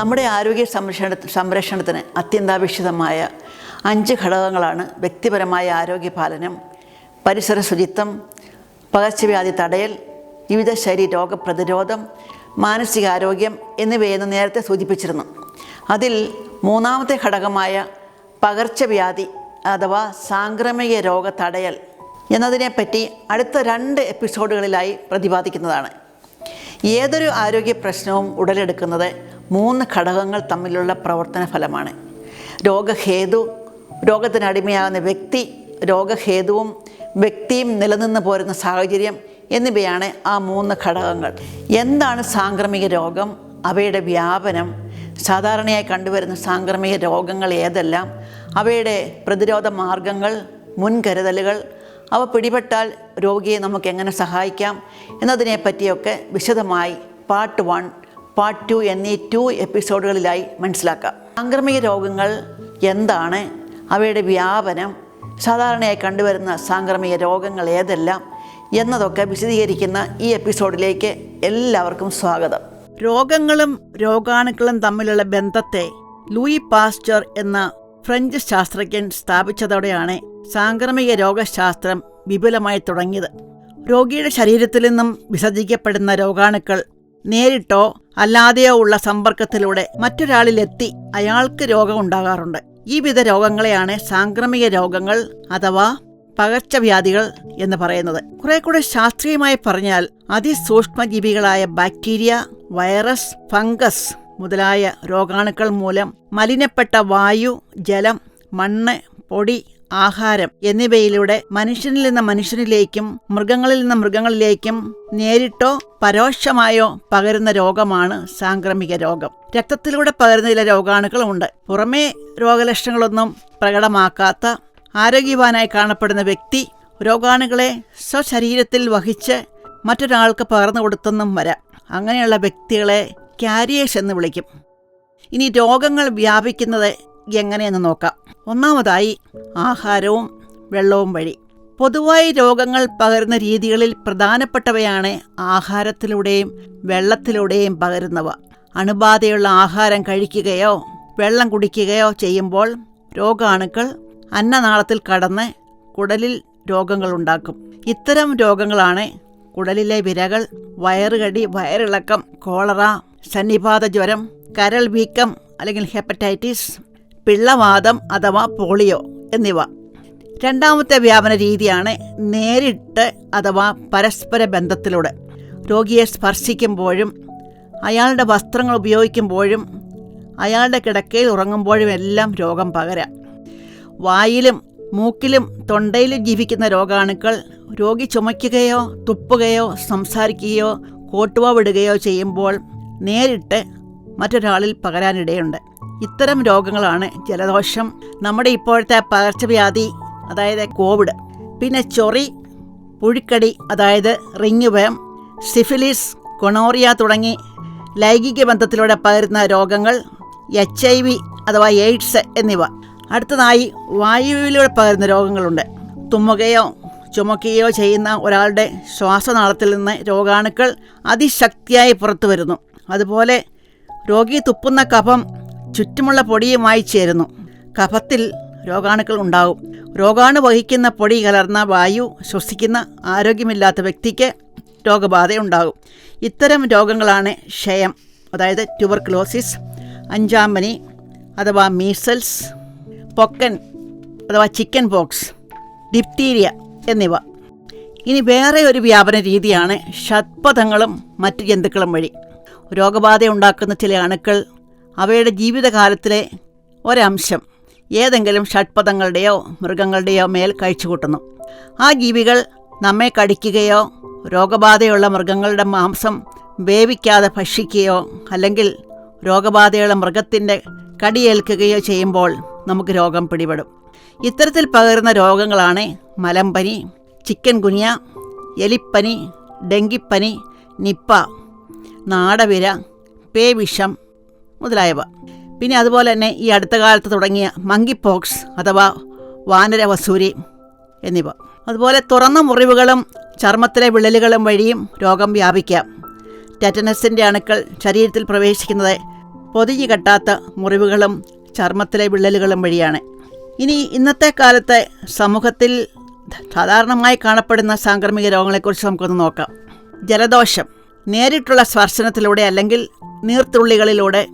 നമ്മുടെ ആരോഗ്യ സംരക്ഷണ സംരക്ഷണത്തിന് അത്യന്താപേക്ഷിതമായ അഞ്ച് ഘടകങ്ങളാണ് വ്യക്തിപരമായ ആരോഗ്യ പാലനം പരിസര ശുചിത്വം പകർച്ചവ്യാധി തടയൽ ജീവിതശൈലി രോഗപ്രതിരോധം മാനസികാരോഗ്യം എന്നിവയെന്ന് നേരത്തെ സൂചിപ്പിച്ചിരുന്നു. അതിൽ മൂന്നാമത്തെ ഘടകമായ പകർച്ചവ്യാധി അഥവാ സാംക്രമിക രോഗ തടയൽ എന്നതിനെപ്പറ്റി അടുത്ത രണ്ട് എപ്പിസോഡുകളിലായി പ്രതിപാദിക്കുന്നതാണ്. ഏതൊരു ആരോഗ്യ പ്രശ്നവും ഉടലെടുക്കുന്നത് മൂന്ന് ഘടകങ്ങൾ തമ്മിലുള്ള പ്രവർത്തന ഫലമാണ്. രോഗഹേതു രോഗത്തിനടിമയാകുന്ന വ്യക്തി രോഗഹേതുവും വ്യക്തിയും നിലനിന്ന് പോരുന്ന സാഹചര്യം എന്നിവയാണ് ആ മൂന്ന് ഘടകങ്ങൾ. എന്താണ് സാംക്രമിക രോഗം? അവയുടെ വ്യാപനം സാധാരണയായി കണ്ടുവരുന്ന സാംക്രമിക രോഗങ്ങൾ ഏതെല്ലാം? അവയുടെ പ്രതിരോധ മാർഗങ്ങൾ മുൻകരുതലുകൾ അവ പിടിപെട്ടാൽ രോഗിയെ നമുക്ക് എങ്ങനെ സഹായിക്കാം? എന്നതിനെ പറ്റിയൊക്കെ വിശദമായി പാർട്ട് വൺ പാർട്ട് ടു എന്നീ ടു എപ്പിസോഡുകളിലായി മനസ്സിലാക്കാം. സാംക്രമിക രോഗങ്ങൾ എന്താണ്? അവയുടെ വ്യാപനം സാധാരണയായി കണ്ടുവരുന്ന സാംക്രമിക രോഗങ്ങൾ ഏതെല്ലാം എന്നതൊക്കെ വിശദീകരിക്കുന്ന ഈ എപ്പിസോഡിലേക്ക് എല്ലാവർക്കും സ്വാഗതം. രോഗങ്ങളും രോഗാണുക്കളും തമ്മിലുള്ള ബന്ധത്തെ ലൂയി പാസ്റ്റർ എന്ന ഫ്രഞ്ച് ശാസ്ത്രജ്ഞൻ സ്ഥാപിച്ചതോടെയാണ് സാംക്രമിക രോഗശാസ്ത്രം വിപുലമായി തുടങ്ങിയത്. രോഗിയുടെ ശരീരത്തിൽ നിന്നും വിസർജിക്കപ്പെടുന്ന രോഗാണുക്കൾ നേരിട്ടോ അല്ലാതെയോ ഉള്ള സമ്പർക്കത്തിലൂടെ മറ്റൊരാളിലെത്തി അയാൾക്ക് രോഗമുണ്ടാകാറുണ്ട്. ഈ വിധ രോഗങ്ങളെയാണ് സാംക്രമിക രോഗങ്ങൾ അഥവാ പകർച്ചവ്യാധികൾ എന്ന് പറയുന്നത്. കുറെ കൂടെ ശാസ്ത്രീയമായി പറഞ്ഞാൽ അതിസൂക്ഷ്മജീവികളായ ബാക്ടീരിയ വൈറസ് ഫംഗസ് മുതലായ രോഗാണുക്കൾ മൂലം മലിനപ്പെട്ട വായു ജലം മണ്ണ് പൊടി ആഹാരം എന്നിവയിലൂടെ മനുഷ്യനിൽ നിന്ന് മനുഷ്യനിലേക്കും മൃഗങ്ങളിൽ നിന്ന് മൃഗങ്ങളിലേക്കും നേരിട്ടോ പരോക്ഷമായോ പകരുന്ന രോഗമാണ് സാംക്രമിക രോഗം. രക്തത്തിലൂടെ പകരുന്ന ചില രോഗാണുക്കളുമുണ്ട്. പുറമേ രോഗലക്ഷണങ്ങളൊന്നും പ്രകടമാക്കാത്ത ആരോഗ്യവാനായി കാണപ്പെടുന്ന വ്യക്തി രോഗാണുക്കളെ സ്വശരീരത്തിൽ വഹിച്ച് മറ്റൊരാൾക്ക് പകർന്നു കൊടുത്തെന്നും വരാം. അങ്ങനെയുള്ള വ്യക്തികളെ ക്യാരിയേഴ്സ് എന്ന് വിളിക്കും. ഇനി രോഗങ്ങൾ വ്യാപിക്കുന്നത് എങ്ങനെയെന്ന് നോക്കാം. ഒന്നാമതായി ആഹാരവും വെള്ളവും വഴി. പൊതുവായി രോഗങ്ങൾ പകരുന്ന രീതികളിൽ പ്രധാനപ്പെട്ടവയാണ് ആഹാരത്തിലൂടെയും വെള്ളത്തിലൂടെയും പകരുന്നവ. അണുബാധയുള്ള ആഹാരം കഴിക്കുകയോ വെള്ളം കുടിക്കുകയോ ചെയ്യുമ്പോൾ രോഗാണുക്കൾ അന്നനാളത്തിൽ കടന്ന് കുടലിൽ രോഗങ്ങൾ ഉണ്ടാക്കും. ഇത്തരം രോഗങ്ങളാണ് കുടലിലെ വിരകൾ വയറുകടി വയറിളക്കം കോളറ സന്നിപാത ജ്വരം കരൾ വീക്കം അല്ലെങ്കിൽ ഹെപ്പറ്റൈറ്റിസ് പിള്ളവാതം അഥവാ പോളിയോ എന്നിവ. രണ്ടാമത്തെ വ്യാപന രീതിയാണ് നേരിട്ട് അഥവാ പരസ്പര ബന്ധത്തിലൂടെ. രോഗിയെ സ്പർശിക്കുമ്പോഴും അയാളുടെ വസ്ത്രങ്ങൾ ഉപയോഗിക്കുമ്പോഴും അയാളുടെ കിടക്കയിൽ ഉറങ്ങുമ്പോഴും എല്ലാം രോഗം പകരാം. വായിലും മൂക്കിലും തൊണ്ടയിലും ജീവിക്കുന്ന രോഗാണുക്കൾ രോഗി ചുമയ്ക്കുകയോ തുപ്പുകയോ സംസാരിക്കുകയോ കോട്ടുവ വിടുകയോ ചെയ്യുമ്പോൾ നേരിട്ട് മറ്റൊരാളിൽ പകരാനിടയുണ്ട്. ഇത്തരം രോഗങ്ങളാണ് ജലദോഷം നമ്മുടെ ഇപ്പോഴത്തെ പകർച്ചവ്യാധി അതായത് കോവിഡ്. പിന്നെ ചൊറി പുഴുക്കടി അതായത് റിങ് വേം സിഫിലിസ് കൊണോറിയ തുടങ്ങി ലൈംഗിക ബന്ധത്തിലൂടെ പകരുന്ന രോഗങ്ങൾ എച്ച് ഐ വി അഥവാ എയ്ഡ്സ് എന്നിവ. അടുത്തതായി വായുവിലൂടെ പകരുന്ന രോഗങ്ങളുണ്ട്. തുമ്മുകയോ ചുമക്കുകയോ ചെയ്യുന്ന ഒരാളുടെ ശ്വാസനാളത്തിൽ നിന്ന് രോഗാണുക്കൾ അതിശക്തിയായി പുറത്തു വരുന്നു അതുപോലെ രോഗി തുപ്പുന്ന കഫം ചുറ്റുമുള്ള പൊടിയുമായി ചേരുന്നു. കഫത്തിൽ രോഗാണുക്കൾ ഉണ്ടാവും. രോഗാണു വഹിക്കുന്ന പൊടി കലർന്ന വായു ശ്വസിക്കുന്ന ആരോഗ്യമില്ലാത്ത വ്യക്തിക്ക് രോഗബാധയുണ്ടാകും. ഇത്തരം രോഗങ്ങളാണ് ക്ഷയം അതായത് ട്യൂബർക്ലോസിസ് അഞ്ചാമ്പനി അഥവാ മീസൽസ് പൊക്കൻ അഥവാ ചിക്കൻ പോക്സ് ഡിപ്തീരിയ എന്നിവ. ഇനി വേറെ ഒരു വ്യാപന രീതിയാണ് ഷഡ്പഥങ്ങളും മറ്റ് ജന്തുക്കളും വഴി. രോഗബാധ ഉണ്ടാക്കുന്ന ചില അണുക്കൾ അവയുടെ ജീവിതകാലത്തിലെ ഒരംശം. ഏതെങ്കിലും ഷഡ്പഥങ്ങളുടെയോ മൃഗങ്ങളുടെയോ മേൽ കഴിച്ചുകൂട്ടുന്നു. ആ ജീവികൾ നമ്മെ കടിക്കുകയോ രോഗബാധയുള്ള മൃഗങ്ങളുടെ മാംസം വേവിക്കാതെ ഭക്ഷിക്കുകയോ അല്ലെങ്കിൽ രോഗബാധയുള്ള മൃഗത്തിന്റെ കടിയേൽക്കുകയോ ചെയ്യുമ്പോൾ നമുക്ക് രോഗം പിടിപെടും. ഇത്തരത്തിൽ പകരുന്ന രോഗങ്ങളാണ് മലമ്പനി ചിക്കൻ ഗുനിയ എലിപ്പനി ഡെങ്കിപ്പനി നിപ്പ നാടവിര പേവിഷം മുതലായവ. പിന്നെ അതുപോലെ തന്നെ ഈ അടുത്ത കാലത്ത് തുടങ്ങിയ മങ്കി പോക്സ് അഥവാ വാനര വസൂരി എന്നിവ. അതുപോലെ തുറന്ന മുറിവുകളും ചർമ്മത്തിലെ വിള്ളലുകളും വഴിയും രോഗം വ്യാപിക്കാം. ടെറ്റനസിന്റെ അണുക്കൾ ശരീരത്തിൽ പ്രവേശിക്കുന്നത് പൊതിഞ്ഞു കെട്ടാത്ത മുറിവുകളും ചർമ്മത്തിലെ വിള്ളലുകളും വഴിയാണ്. ഇനി ഇന്നത്തെ കാലത്തെ സമൂഹത്തിൽ സാധാരണമായി കാണപ്പെടുന്ന സാംക്രമിക രോഗങ്ങളെക്കുറിച്ച് നമുക്കൊന്ന് നോക്കാം. ജലദോഷം നേരിട്ടുള്ള സ്പർശനത്തിലൂടെ അല്ലെങ്കിൽ നീർത്തുള്ളികളിലൂടെ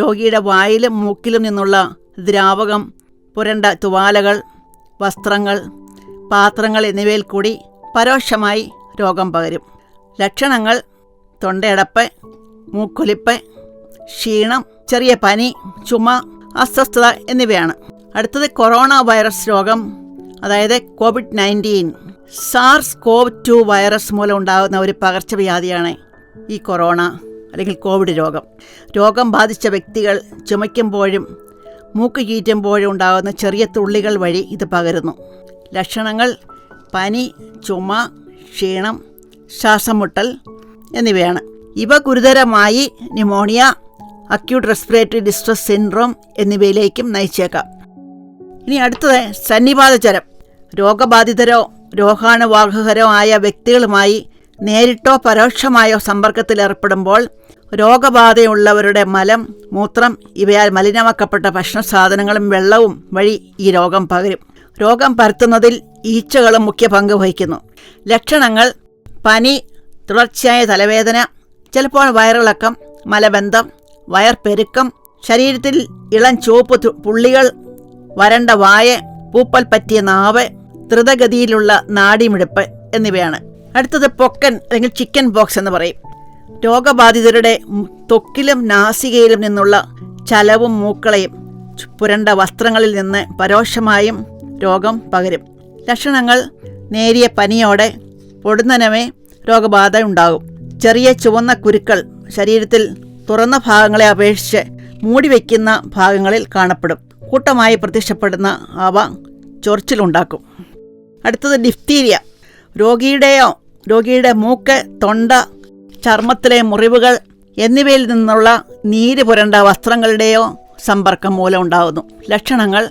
രോഗിയുടെ വായിലും മൂക്കിലും നിന്നുള്ള ദ്രാവകം പുരണ്ട തുവാലകൾ വസ്ത്രങ്ങൾ പാത്രങ്ങൾ എന്നിവയിൽ കൂടി പരോക്ഷമായി രോഗം പകരും. ലക്ഷണങ്ങൾ തൊണ്ടയടപ്പ് മൂക്കൊലിപ്പ് ക്ഷീണം ചെറിയ പനി ചുമ അസ്വസ്ഥത എന്നിവയാണ്. അടുത്തത് കൊറോണ വൈറസ് രോഗം അതായത് COVID nineteen. SARS CoV two virus മൂലം ഉണ്ടാകുന്ന ഒരു പകർച്ചവ്യാധിയാണ് ഈ കൊറോണ. അല്ലെങ്കിൽ കോവിഡ് രോഗം. രോഗം ബാധിച്ച വ്യക്തികൾ ചുമയ്ക്കുമ്പോഴും മൂക്ക് ചീറ്റുമ്പോഴും ഉണ്ടാകുന്ന ചെറിയ തുള്ളികൾ വഴി ഇത് പകരുന്നു. ലക്ഷണങ്ങൾ പനി ചുമ ക്ഷീണം ശ്വാസം മുട്ടൽ എന്നിവയാണ്. ഇവ ഗുരുതരമായി pneumonia acute respiratory distress syndrome എന്നിവയിലേക്കും നയിച്ചേക്കാം. ഇനി അടുത്തത് സന്നിപാത ജ്വരം രോഗബാധിതരോ രോഗാണുവാഹകരോ ആയ വ്യക്തികളുമായി നേരിട്ടോ പരോക്ഷമായോ സമ്പർക്കത്തിലേർപ്പെടുമ്പോൾ രോഗബാധയുള്ളവരുടെ മലം മൂത്രം ഇവയാൽ മലിനമാക്കപ്പെട്ട ഭക്ഷണ സാധനങ്ങളും വെള്ളവും വഴി ഈ രോഗം പകരും. രോഗം പരത്തുന്നതിൽ ഈച്ചകളും മുഖ്യ പങ്ക് വഹിക്കുന്നു. ലക്ഷണങ്ങൾ പനി തുടർച്ചയായ തലവേദന ചിലപ്പോൾ വയറിളക്കം മലബന്ധം വയർപ്പെരുക്കം ശരീരത്തിൽ ഇളം ചുവപ്പ് പുള്ളികൾ വരണ്ട വായ പൂപ്പൽ പറ്റിയ നാവ് ദ്രുതഗതിയിലുള്ള നാടിമിടിപ്പ് എന്നിവയാണ്. അടുത്തത് പൊക്കൻ അല്ലെങ്കിൽ ചിക്കൻ ബോക്സ് എന്ന് പറയും. രോഗബാധിതരുടെ തൊക്കിലും നാസികയിലും നിന്നുള്ള ചലവും മൂക്കളയും പുരണ്ട വസ്ത്രങ്ങളിൽ നിന്ന് പരോക്ഷമായും രോഗം പകരും. ലക്ഷണങ്ങൾ നേരിയ പനിയോടെ പൊടുന്നനമേ രോഗബാധ ഉണ്ടാകും. ചെറിയ ചുവന്ന കുരുക്കൾ ശരീരത്തിൽ തുറന്ന ഭാഗങ്ങളെ അപേക്ഷിച്ച് മൂടിവെക്കുന്ന ഭാഗങ്ങളിൽ കാണപ്പെടും. കൂട്ടമായി പ്രത്യക്ഷപ്പെടുന്ന അവ ചൊറിച്ചിലുണ്ടാക്കും. അടുത്തത് ഡിഫ്തീരിയ രോഗിയുടെയോ രോഗിയുടെ മൂക്ക് തൊണ്ട ചർമ്മത്തിലെ മുറിവുകൾ എന്നിവയിൽ നിന്നുള്ള നീര് പുരണ്ട വസ്ത്രങ്ങളുടെയോ സമ്പർക്കം മൂലം ഉണ്ടാകുന്നു ലക്ഷണങ്ങൾ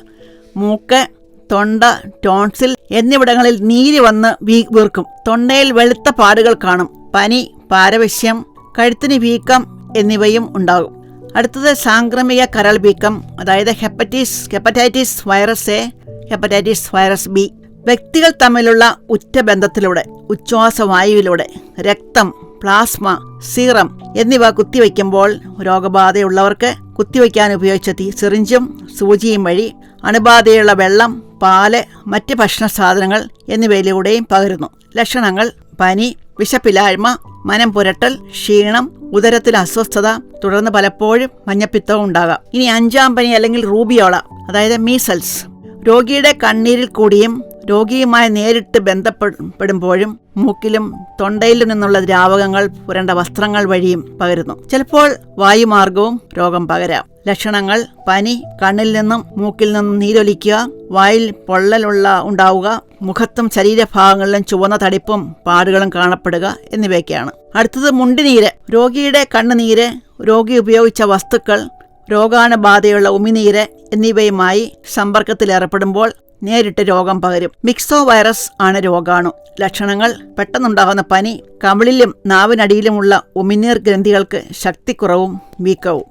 മൂക്ക് തൊണ്ട ടോൺസിൽ എന്നിവിടങ്ങളിൽ നീര് വന്ന് വീർക്കും. തൊണ്ടയിൽ വെളുത്ത പാടുകൾ കാണും. പനി പാരവശ്യം കഴുത്തിന് വീക്കം എന്നിവയും ഉണ്ടാകും. അടുത്തത് സാംക്രമിക കരൾ വീക്കം അതായത് hepatitis hepatitis virus A hepatitis virus B. വ്യക്തികൾ തമ്മിലുള്ള ഉറ്റ ബന്ധത്തിലൂടെ ഉച്ഛ്വാസവായുവിലൂടെ രക്തം പ്ലാസ്മ സീറം എന്നിവ കുത്തിവയ്ക്കുമ്പോൾ രോഗബാധയുള്ളവർക്ക് കുത്തിവയ്ക്കാൻ ഉപയോഗിച്ച തീ സിറിഞ്ചും സൂചിയും വഴി അണുബാധയുള്ള വെള്ളം പാൽ മറ്റ് ഭക്ഷണ സാധനങ്ങൾ എന്നിവയിലൂടെയും പകരുന്നു. ലക്ഷണങ്ങൾ പനി വിശപ്പില്ലായ്മ മനം പുരട്ടൽ ക്ഷീണം ഉദരത്തിൽ അസ്വസ്ഥത തുടർന്ന് പലപ്പോഴും മഞ്ഞപ്പിത്തവും ഉണ്ടാകാം. ഇനി അഞ്ചാം പനി അല്ലെങ്കിൽ റൂബിയോള അതായത് മീസൽസ്. രോഗിയുടെ കണ്ണീരിൽ കൂടിയും രോഗിയുമായി നേരിട്ട് ബന്ധപ്പെടുമ്പോഴും മൂക്കിലും തൊണ്ടയിലും നിന്നുള്ള ദ്രാവകങ്ങൾ പുരണ്ട വസ്ത്രങ്ങൾ വഴിയും പകരുന്നു. ചിലപ്പോൾ വായുമാർഗവും രോഗം പകരാം. ലക്ഷണങ്ങൾ പനി കണ്ണിൽ നിന്നും മൂക്കിൽ നിന്നും നീരൊലിക്കുക വായിൽ പൊള്ളലുള്ള ഉണ്ടാവുക മുഖത്തും ശരീരഭാഗങ്ങളിലും ചുവന്ന തടിപ്പും പാടുകളും കാണപ്പെടുക എന്നിവയൊക്കെയാണ്. അടുത്തത് മുണ്ടിനീര്. രോഗിയുടെ കണ്ണുനീര് രോഗി ഉപയോഗിച്ച വസ്തുക്കൾ രോഗാണുബാധയുള്ള ഉമിനീര് എന്നിവയുമായി സമ്പർക്കത്തിലേർപ്പെടുമ്പോൾ നേരിട്ട് രോഗം പകരും. മിക്സോ വൈറസ് ആണ് രോഗാണു. ലക്ഷണങ്ങൾ പെട്ടെന്നുണ്ടാകുന്ന പനി കമിളിലും നാവിനടിയിലുമുള്ള ഉമിനീർ ഗ്രന്ഥികൾക്ക് ശക്തിക്കുറവും വീക്കവും.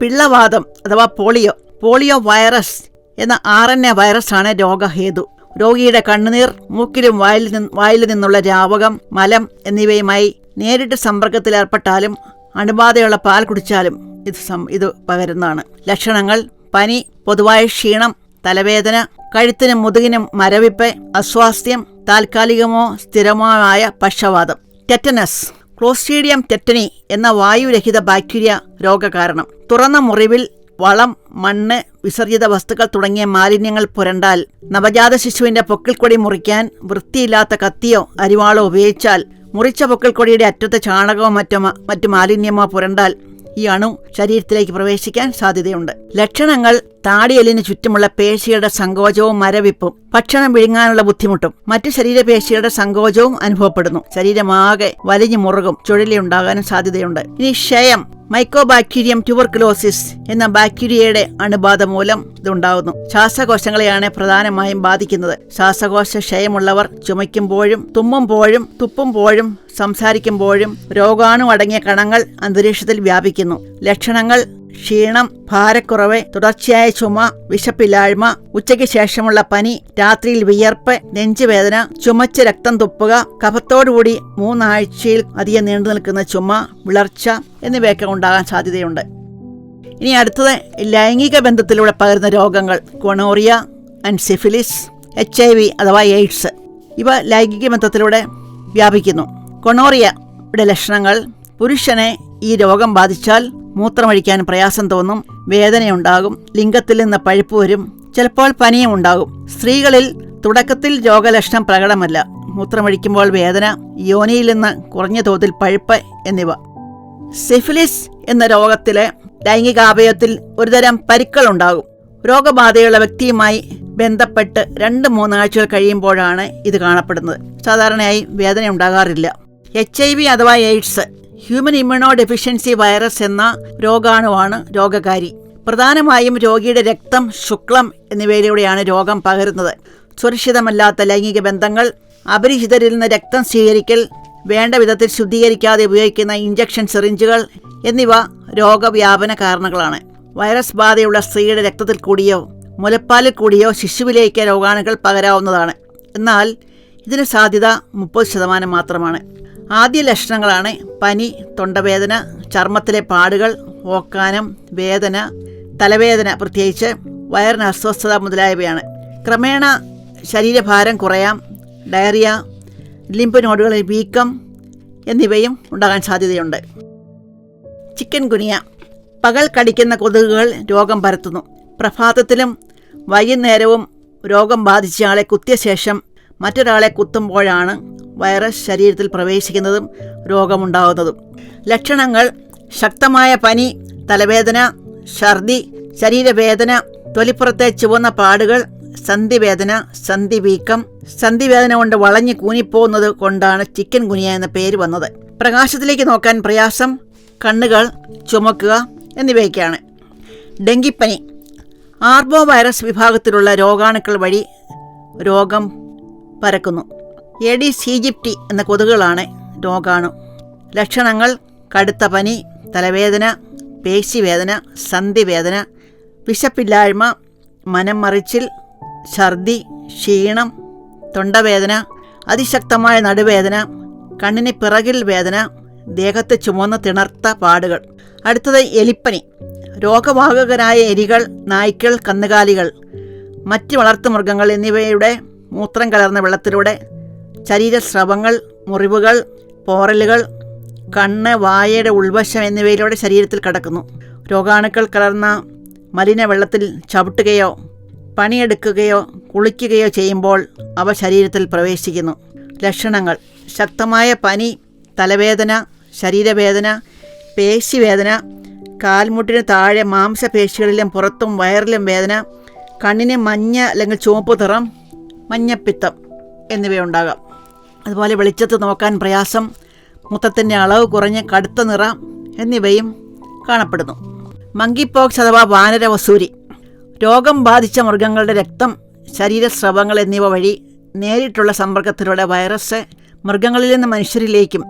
പിള്ളവാദം അഥവാ പോളിയോ പോളിയോ വൈറസ് എന്ന ആർ എൻ എ വൈറസാണ് രോഗഹേതു. രോഗിയുടെ കണ്ണുനീർ മൂക്കിലും വായിൽ നിന്ന് വായിൽ നിന്നുള്ള രാവകം മലം എന്നിവയുമായി നേരിട്ട് സമ്പർക്കത്തിലേർപ്പെട്ടാലും അണുബാധയുള്ള പാൽ കുടിച്ചാലും ഇത് ഇത് പകരുന്നതാണ്. ലക്ഷണങ്ങൾ പനി പൊതുവായ ക്ഷീണം തലവേദന കഴുത്തിനും മുതുകിനും മരവിപ്പ് അസ്വാസ്ഥ്യം താൽക്കാലികമോ സ്ഥിരമോ ആയ പക്ഷവാതം. ടെറ്റനസ് ക്ലോസ്ട്രീഡിയം ടെറ്റനി എന്ന വായുരഹിത ബാക്ടീരിയ രോഗകാരണം. തുറന്ന മുറിവിൽ വളം മണ്ണ് വിസർജിത വസ്തുക്കൾ തുടങ്ങിയ മാലിന്യങ്ങൾ പുരണ്ടാൽ നവജാത ശിശുവിന്റെ പൊക്കിൾക്കൊടി മുറിക്കാൻ വൃത്തിയില്ലാത്ത കത്തിയോ അരിവാളോ ഉപയോഗിച്ചാൽ മുറിച്ച പൊക്കിൾക്കൊടിയുടെ അറ്റത്തെ ചാണകമോ മറ്റോ മറ്റു മാലിന്യമോ പുരണ്ടാൽ ഈ അണു ശരീരത്തിലേക്ക് പ്രവേശിക്കാൻ സാധ്യതയുണ്ട്. ലക്ഷണങ്ങൾ താടിയെല്ലിന് ചുറ്റുമുള്ള പേശിയുടെ സങ്കോചവും മരവിപ്പും ഭക്ഷണം വിഴുങ്ങാനുള്ള ബുദ്ധിമുട്ടും മറ്റ് ശരീരപേശിയുടെ സങ്കോചവും അനുഭവപ്പെടുന്നു. ശരീരമാകെ വലിഞ്ഞു മുറുകും ചുഴലി ഉണ്ടാകാനും സാധ്യതയുണ്ട്. ഇനി ക്ഷയം മൈക്കോബാക്ടീരിയം ട്യൂബർക്കുലോസിസ് എന്ന ബാക്ടീരിയയുടെ അണുബാധ മൂലം ഇതുണ്ടാകുന്നു ശ്വാസകോശങ്ങളെയാണ് പ്രധാനമായും ബാധിക്കുന്നത്. ശ്വാസകോശ ക്ഷയമുള്ളവർ ചുമയ്ക്കുമ്പോഴും തുമ്മുമ്പോഴും തുപ്പുമ്പോഴും സംസാരിക്കുമ്പോഴും രോഗാണു അടങ്ങിയ കണങ്ങൾ അന്തരീക്ഷത്തിൽ വ്യാപിക്കുന്നു. ലക്ഷണങ്ങൾ ക്ഷീണം ഭാരക്കുറവ് തുടർച്ചയായ ചുമ വിശപ്പില്ലായ്മ ഉച്ചയ്ക്ക് ശേഷമുള്ള പനി രാത്രിയിൽ വിയർപ്പ് നെഞ്ചുവേദന ചുമച്ച് രക്തം തുപ്പുക കഫത്തോടുകൂടി മൂന്നാഴ്ചയിൽ അധികം നീണ്ടു നിൽക്കുന്ന ചുമ വിളർച്ച എന്നിവയൊക്കെ ഉണ്ടാകാൻ സാധ്യതയുണ്ട്. ഇനി അടുത്തത് ലൈംഗിക ബന്ധത്തിലൂടെ പകരുന്ന രോഗങ്ങൾ gonorrhoea and syphilis H I V അഥവാ എയ്ഡ്സ്. ഇവ ലൈംഗിക ബന്ധത്തിലൂടെ വ്യാപിക്കുന്നു. കൊണോറിയയുടെ ലക്ഷണങ്ങൾ പുരുഷനെ ഈ രോഗം ബാധിച്ചാൽ മൂത്രമഴിക്കാൻ പ്രയാസം തോന്നും വേദനയുണ്ടാകും ലിംഗത്തിൽ നിന്ന് പഴുപ്പ് വരും ചിലപ്പോൾ പനിയും ഉണ്ടാകും. സ്ത്രീകളിൽ തുടക്കത്തിൽ രോഗലക്ഷണം പ്രകടമല്ല. മൂത്രമഴിക്കുമ്പോൾ വേദന യോനിയിൽ നിന്ന് കുറഞ്ഞ തോതിൽ പഴുപ്പ് എന്നിവ. സിഫിലിസ് എന്ന രോഗത്തിലെ ലൈംഗികാവയവത്തിൽ ഒരുതരം ഉണ്ടാകും. രോഗബാധയുള്ള വ്യക്തിയുമായി ബന്ധപ്പെട്ട് രണ്ട് മൂന്നാഴ്ചകൾ കഴിയുമ്പോഴാണ് ഇത് കാണപ്പെടുന്നത്. സാധാരണയായി വേദന ഉണ്ടാകാറില്ല എച്ച് ഐ വി അഥവാ AIDS human immunodeficiency virus എന്ന രോഗാണുവാണ് രോഗകാരി. പ്രധാനമായും രോഗിയുടെ രക്തം ശുക്ലം എന്നിവയിലൂടെയാണ് രോഗം പകരുന്നത്. സുരക്ഷിതമല്ലാത്ത ലൈംഗിക ബന്ധങ്ങൾ അപരിചിതരിൽ നിന്ന് രക്തം സ്വീകരിക്കൽ വേണ്ട വിധത്തിൽ ശുദ്ധീകരിക്കാതെ ഉപയോഗിക്കുന്ന ഇഞ്ചക്ഷൻ സിറിഞ്ചുകൾ എന്നിവ രോഗവ്യാപന കാരണങ്ങളാണ്. വൈറസ് ബാധയുള്ള സ്ത്രീയുടെ രക്തത്തിൽ കൂടിയോ മുലപ്പാലിൽ കൂടിയോ ശിശുവിലേക്ക് രോഗാണുക്കൾ പകരാവുന്നതാണ്. എന്നാൽ ഇതിന് സാധ്യത മുപ്പത് ശതമാനം മാത്രമാണ്. ആദ്യ ലക്ഷണങ്ങളാണ് പനി തൊണ്ടവേദന ചർമ്മത്തിലെ പാടുകൾ ഓക്കാനം വേദന തലവേദന പ്രത്യേകിച്ച് വയറിന് അസ്വസ്ഥത മുതലായവയാണ്. ക്രമേണ ശരീരഭാരം കുറയാം ഡയറിയ ലിംബ് നോഡുകളിൽ വീക്കം എന്നിവയും ഉണ്ടാകാൻ സാധ്യതയുണ്ട്. ചിക്കൻ ഗുനിയ പകൽ കടിക്കുന്ന കൊതുകുകൾ രോഗം പരത്തുന്നു. പ്രഭാതത്തിലും വൈകുന്നേരവും രോഗം ബാധിച്ചയാളെ കുത്തിയ ശേഷം മറ്റൊരാളെ കുത്തുമ്പോഴാണ് വൈറസ് ശരീരത്തിൽ പ്രവേശിക്കുന്നതും രോഗമുണ്ടാകുന്നതും ലക്ഷണങ്ങൾ ശക്തമായ പനി തലവേദന ഛർദി ശരീരവേദന തൊലിപ്പുറത്തെ ചുവന്ന പാടുകൾ സന്ധിവേദന സന്ധി വീക്കം സന്ധിവേദന കൊണ്ട് വളഞ്ഞു കൂനിപ്പോകുന്നത് കൊണ്ടാണ് ചിക്കൻ ഗുനിയ എന്ന പേര് വന്നത്. പ്രകാശത്തിലേക്ക് നോക്കാൻ പ്രയാസം കണ്ണുകൾ ചുമക്കുക എന്നിവയൊക്കെയാണ്. ഡെങ്കിപ്പനി ആർബോ വൈറസ് വിഭാഗത്തിലുള്ള രോഗാണുക്കൾ വഴി രോഗം പരക്കുന്നു. എഡിസ് ഈജിപ്റ്റി എന്ന കൊതുകുകളാണ് രോഗാണു. ലക്ഷണങ്ങൾ കടുത്ത പനി തലവേദന പേശിവേദന സന്ധിവേദന വിശപ്പില്ലായ്മ മനം മറിച്ചിൽ ഛർദി ക്ഷീണം തൊണ്ടവേദന അതിശക്തമായ നടുവേദന കണ്ണിന് പിറകിൽ വേദന ദേഹത്ത് ചുമന്ന തിണർത്ത പാടുകൾ. അടുത്തത് എലിപ്പനി. രോഗവാഹകരായ എലികൾ നായ്ക്കൾ കന്നുകാലികൾ. മറ്റ് വളർത്തുമൃഗങ്ങൾ എന്നിവയുടെ മൂത്രം കലർന്ന വെള്ളത്തിലൂടെ ശരീരസ്രവങ്ങൾ മുറിവുകൾ പോറലുകൾ കണ്ണ് വായയുടെ ഉൾവശം എന്നിവയിലൂടെ ശരീരത്തിൽ കടക്കുന്നു. രോഗാണുക്കൾ കലർന്ന മലിന വെള്ളത്തിൽ ചവിട്ടുകയോ പണിയെടുക്കുകയോ കുളിക്കുകയോ ചെയ്യുമ്പോൾ അവ ശരീരത്തിൽ പ്രവേശിക്കുന്നു. ലക്ഷണങ്ങൾ. ശക്തമായ പനി തലവേദന ശരീരവേദന പേശിവേദന കാൽമുട്ടിന് താഴെ മാംസപേശികളിലും പുറത്തും വയറിലും വേദന കണ്ണിന് മഞ്ഞ അല്ലെങ്കിൽ ചുവപ്പ് നിറം മഞ്ഞപ്പിത്തം എന്നിവയുണ്ടാകാം. അതുപോലെ വെളിച്ചത്ത് നോക്കാൻ പ്രയാസം മുത്തത്തിന്റെ അളവ് കുറഞ്ഞ് കടുത്ത നിറം എന്നിവയും കാണപ്പെടുന്നു. മങ്കിപ്പോക്സ് അഥവാ വാനര വസൂരി രോഗം ബാധിച്ച മൃഗങ്ങളുടെ രക്തം ശരീരസ്രവങ്ങൾ എന്നിവ വഴി നേരിട്ടുള്ള സമ്പർക്കത്തിലൂടെ വൈറസ് മൃഗങ്ങളിൽ നിന്ന് മനുഷ്യരിലേക്കും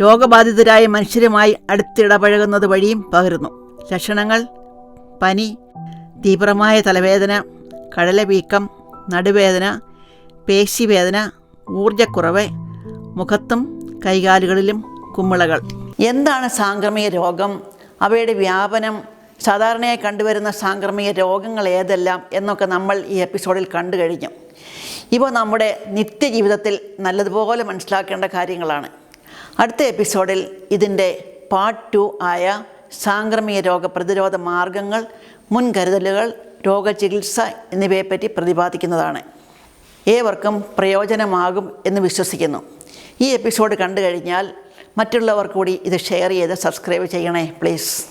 രോഗബാധിതരായ മനുഷ്യരുമായി അടുത്തിടപഴകുന്നത് വഴിയും പകരുന്നു. ലക്ഷണങ്ങൾ പനി തീവ്രമായ തലവേദന കടലവീക്കം നടുവേദന പേശിവേദന ഊർജക്കുറവ് മുഖത്തും കൈകാലുകളിലും കുമ്മിളകൾ. എന്താണ് സാംക്രമിക രോഗം? അവയുടെ വ്യാപനം സാധാരണയായി കണ്ടുവരുന്ന സാംക്രമിക രോഗങ്ങൾ ഏതെല്ലാം എന്നൊക്കെ നമ്മൾ ഈ എപ്പിസോഡിൽ കണ്ടു കഴിഞ്ഞു. ഇവ നമ്മുടെ നിത്യജീവിതത്തിൽ നല്ലതുപോലെ മനസ്സിലാക്കേണ്ട കാര്യങ്ങളാണ്. അടുത്ത എപ്പിസോഡിൽ ഇതിന്റെ പാർട്ട് ടു ആയ സാംക്രമിക രോഗ പ്രതിരോധ മാർഗങ്ങൾ മുൻകരുതലുകൾ രോഗചികിത്സ എന്നിവയെപ്പറ്റി പ്രതിപാദിക്കുന്നതാണ്. ഏവർക്കും പ്രയോജനമാകും എന്ന് വിശ്വസിക്കുന്നു. ഈ എപ്പിസോഡ് കണ്ടു കഴിഞ്ഞാൽ മറ്റുള്ളവർ കൂടി ഇത് ഷെയർ ചെയ്ത് സബ്സ്ക്രൈബ് ചെയ്യണേ പ്ലീസ്.